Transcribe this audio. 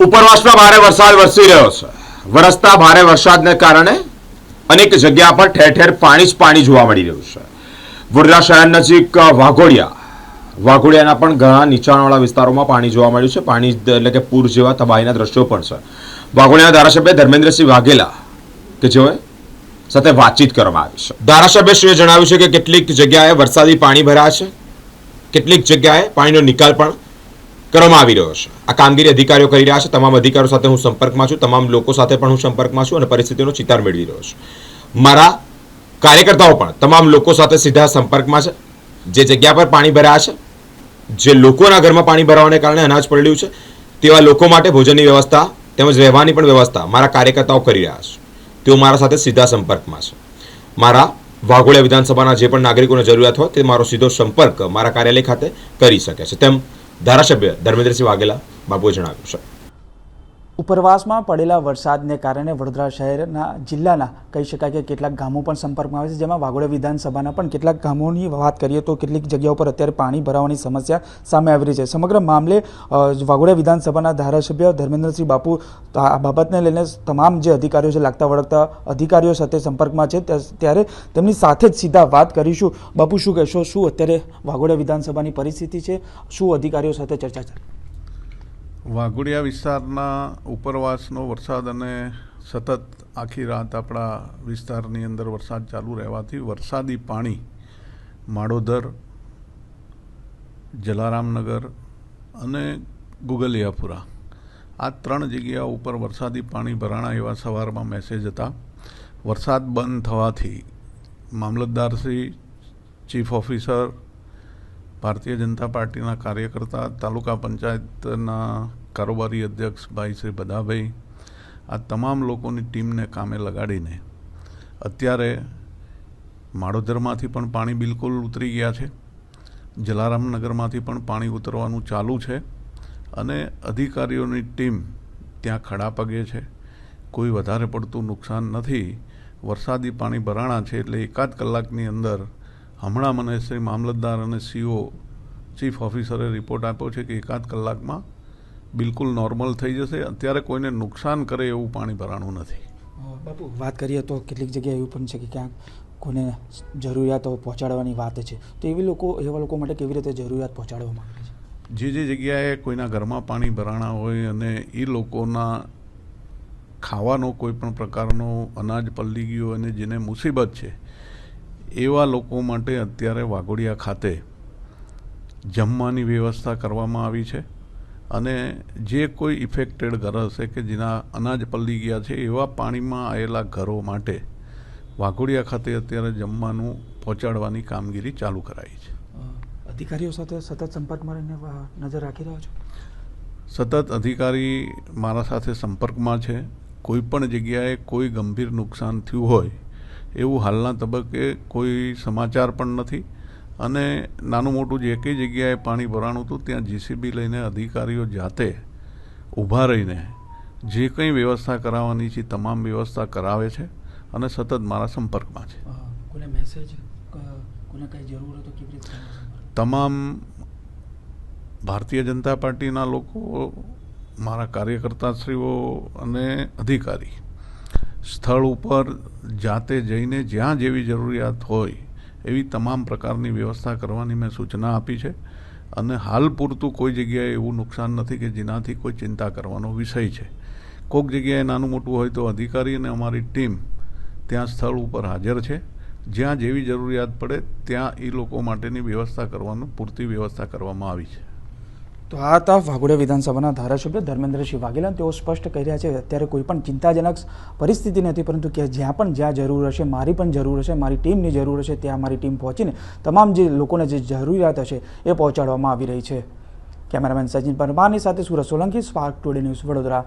ઉપરવાસમાં ભારે વરસાદ વરસી રહ્યો છે. વરસતા ભારે વરસાદને કારણે અનેક જગ્યા પર ઠેર ઠેર પાણી જ પાણી જોવા મળી રહ્યું છે. વડોદરા શહેર નજીક વાઘોડિયા. વાઘોડિયાના પણ ઘણા નીચાણવાળા વિસ્તારોમાં પાણી જોવા મળ્યું છે. પાણી એટલે કે પૂર જેવા તબાહીના દ્રશ્યો પણ છે. વાઘોડિયાના ધારાસભ્ય ધર્મેન્દ્રસિંહ વાઘેલા કે જેઓએ સાથે વાતચીત કરવામાં આવી છે. ધારાસભ્યશ્રીએ જણાવ્યું છે કે કેટલીક જગ્યાએ વરસાદી પાણી ભરાયા છે. કેટલીક જગ્યાએ પાણીનો નિકાલ પણ કરવામાં આવી રહ્યો છે. આ કામગીરી અધિકારીઓ કરી રહ્યા છે. તમામ અધિકારીઓ સાથે હું સંપર્કમાં છું. તમામ લોકો સાથે પણ હું સંપર્કમાં છું અને પરિસ્થિતિનો ચિતાર મેળવી રહ્યો છું. મારા કાર્યકર્તાઓ પણ તમામ લોકો સાથે સીધા સંપર્કમાં છે. જે જગ્યા પર પાણી ભરાયા છે, જે લોકોના ઘરમાં પાણી ભરાવાને કારણે અનાજ પડ્યું છે, તેવા લોકો માટે ભોજનની વ્યવસ્થા તેમજ રહેવાની પણ વ્યવસ્થા મારા કાર્યકર્તાઓ કરી રહ્યા છે. તેઓ મારા સાથે સીધા સંપર્કમાં છે. મારા વાઘોડિયા વિધાનસભાના જે પણ નાગરિકોને જરૂરિયાત હોય તે મારો સીધો સંપર્ક મારા કાર્યાલય ખાતે કરી શકે છે. તેમ ધારાસભ્ય ધર્મેન્દ્રસિંહ વાઘેલા બાબુએ જણાવ્યું છે. ઉપરવાસમાં પડેલા વરસાદને કારણે વડોદરા શહેરના જિલ્લાના કહી શકાય કે કેટલાક ગામો પણ સંપર્કમાં આવે છે. જેમાં વાઘોડા વિધાનસભાના પણ કેટલાક ગામોની વાત કરીએ તો કેટલીક જગ્યાઓ પર અત્યારે પાણી ભરાવાની સમસ્યા સામે આવી રહી છે. સમગ્ર મામલે વાઘોડા વિધાનસભાના ધારાસભ્ય ધર્મેન્દ્રસિંહ બાપુ આ બાબતને લઈને તમામ જે અધિકારીઓ છે, લાગતા વળગતા અધિકારીઓ સાથે સંપર્કમાં છે. ત્યારે તેમની સાથે જ સીધા વાત કરીશું. બાપુ, શું કહેશો? શું અત્યારે વાઘોડા વિધાનસભાની પરિસ્થિતિ છે? શું અધિકારીઓ સાથે ચર્ચા ચાલે વાઘોડિયા વિસ્તારના ઉપરવાસનો વરસાદ અને સતત આખી રાત આપણા વિસ્તારની અંદર વરસાદ ચાલુ રહેવાથી વરસાદી પાણી માળોદર જલારામનગર અને ગુગલિયાપુરા. આ ત્રણ જગ્યા ઉપર વરસાદી પાણી ભરાણા એવા સવારમાં મેસેજ હતા. વરસાદ બંધ થવાથી મામલતદારશ્રી ચીફ ઓફિસર ભારતીય જનતા પાર્ટીના કાર્યકર્તા, તાલુકા પંચાયતના કારોબારી અધ્યક્ષ ભાઈ શ્રી બધાભાઈ, આ તમામ લોકોની ટીમને કામે લગાડીને અત્યારે માળોદરમાંથી પણ પાણી બિલકુલ ઉતરી ગયા છે. જલારામનગરમાંથી પણ પાણી ઉતરવાનું ચાલુ છે અને અધિકારીઓની ટીમ ત્યાં ખડા પગે છે. કોઈ વધારે પડતું નુકસાન નથી. વરસાદી પાણી ભરાણા છે એટલે એકાદ કલાકની અંદર હમણાં મને શ્રી મામલતદાર અને સીઓ ચીફ ઓફિસરે રિપોર્ટ આપ્યો છે કે એકાદ કલાકમાં બિલકુલ નોર્મલ થઈ જશે. અત્યારે કોઈને નુકસાન કરે એવું પાણી ભરાણું નથી. બાપુ વાત કરીએ તો કેટલીક જગ્યાએ એવું પણ છે કે ક્યાંક કોઈને જરૂરિયાતો પહોંચાડવાની વાત છે. તો એવી લોકો એવા લોકો માટે કેવી રીતે જરૂરિયાત પહોંચાડવા માંગે છે? જે જે જગ્યાએ કોઈના ઘરમાં પાણી ભરાણા હોય અને એ લોકોના ખાવાનો કોઈ પણ પ્રકારનો અનાજ પલળી ગયો અને જેને મુસીબત છે એવા લોકો માટે અત્યારે વાઘોડિયા ખાતે જમવાની વ્યવસ્થા કરવામાં આવી છે અને જે કોઈ ઇફેક્ટેડ ઘર હશે કે જેના અનાજ પલળી ગયા છે એવા પાણીમાં આવેલા ઘરો માટે વાઘોડિયા ખાતે અત્યારે જમવાનું પહોંચાડવાની કામગીરી ચાલુ કરાઈ છે. અધિકારીઓ સાથે સતત સંપર્કમાં રહીને નજર રાખી રહ્યો છો? સતત અધિકારી મારા સાથે સંપર્કમાં છે. કોઈ પણ જગ્યાએ કોઈ ગંભીર નુકસાન થયું હોય એવું હાલના તબક્કે કોઈ સમાચાર પણ નથી. અને નાનું મોટું જે કંઈ જગ્યાએ પાણી ભરાણું હતું ત્યાં જીસીબી લઈને અધિકારીઓ જાતે ઊભા રહીને જે કંઈ વ્યવસ્થા કરાવવાની છે તમામ વ્યવસ્થા કરાવે છે અને સતત મારા સંપર્કમાં છે. મેસેજ કોઈને કંઈ જરૂર તો કેવી રીતે તમામ ભારતીય જનતા પાર્ટીના લોકો મારા કાર્યકર્તાશ્રીઓ અને અધિકારી સ્થળ ઉપર જાતે જઈને જ્યાં જેવી જરૂરિયાત હોય એવી તમામ પ્રકારની વ્યવસ્થા કરવાની મેં સૂચના આપી છે. અને હાલ પૂરતું કોઈ જગ્યાએ એવું નુકસાન નથી કે જેનાથી કોઈ ચિંતા કરવાનો વિષય છે. કોઈક જગ્યાએ નાનું મોટું હોય તો અધિકારી અને અમારી ટીમ ત્યાં સ્થળ ઉપર હાજર છે. જ્યાં જેવી જરૂરિયાત પડે ત્યાં એ લોકો માટેની વ્યવસ્થા કરવાનું, પૂરતી વ્યવસ્થા કરવામાં આવી છે. તો આ હતા વાઘોડિયા વિધાનસભાના ધારાસભ્ય ધર્મેન્દ્રસિંહ વાઘેલા. તેઓ સ્પષ્ટ કરી રહ્યા છે અત્યારે કોઈ પણ ચિંતાજનક પરિસ્થિતિ નથી, પરંતુ કે જ્યાં પણ જ્યાં જરૂર હશે, મારી પણ જરૂર હશે, મારી ટીમની જરૂર હશે, ત્યાં મારી ટીમ પહોંચીને તમામ જે લોકોને જે જરૂરિયાત હશે એ પહોંચાડવામાં આવી રહી છે. કેમેરામેન સચિન પરમારની સાથે Surat Solanki, spark today news Vadodara.